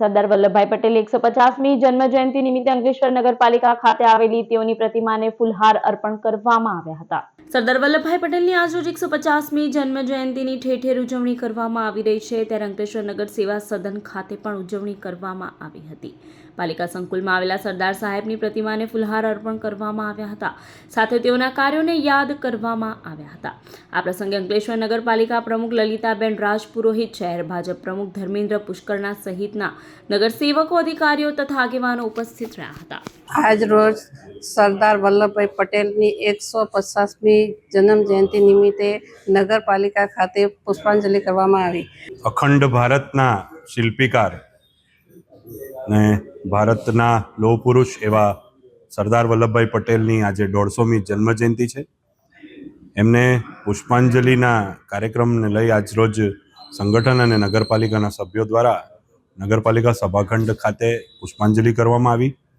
સરદાર વલ્લભભાઈ પટેલ એકસો પચાસમી જન્મ જયંતિ નિમિત્તે અંકલેશ્વર નગરપાલિકા ખાતે આવેલી તેઓની પ્રતિમાને ફૂલહાર અર્પણ કરવામાં આવ્યા હતા. સરદાર વલ્લભભાઈ પટેલની આજરોજ એકસો પચાસમી જન્મ જયંતિની ઠેર ઠેર ઉજવણી કરવામાં આવી રહી છે. ત્યારે અંકલેશ્વર નગર સેવા સદન ખાતે પણ ઉજવણી કરવામાં આવી હતી. પાલિકા સંકુલમાં આવેલા સરદાર સાહેબની પ્રતિમાને ફૂલહાર અર્પણ કરવામાં આવ્યા હતા. સાથે તેઓના કાર્યોને યાદ કરવામાં આવ્યા હતા. આ પ્રસંગે અંકલેશ્વર નગરપાલિકા પ્રમુખ લલિતાબેન રાજપુરોહિત, શહેર ભાજપ પ્રમુખ ધર્મેન્દ્ર પુષ્કરના સહિતના નગરસેવકો અધિકારીઓ તથા આગેવાનો ઉપસ્થિત રહ્યા હતા આજ રોજ સરદાર વલ્લભભાઈ પટેલની એકસો પચાસમી જન્મ જયંતિ નિમિત્તે નગરપાલિકા ખાતે પુષ્પાંજલિ કરવામાં આવી અખંડ ભારતના શિલ્પીકાર ને ભારતના લોહ પુરુષ એવા સરદાર વલ્લભભાઈ પટેલની આજે દોઢસોમી જન્મજયંતિ છે એમને પુષ્પાંજલિના કાર્યક્રમને લઈ આજરોજ સંગઠન અને નગરપાલિકાના સભ્યો દ્વારા નગરપાલિકા સભાખંડ ખાતે પુષ્પાંજલિ કરવામાં આવી.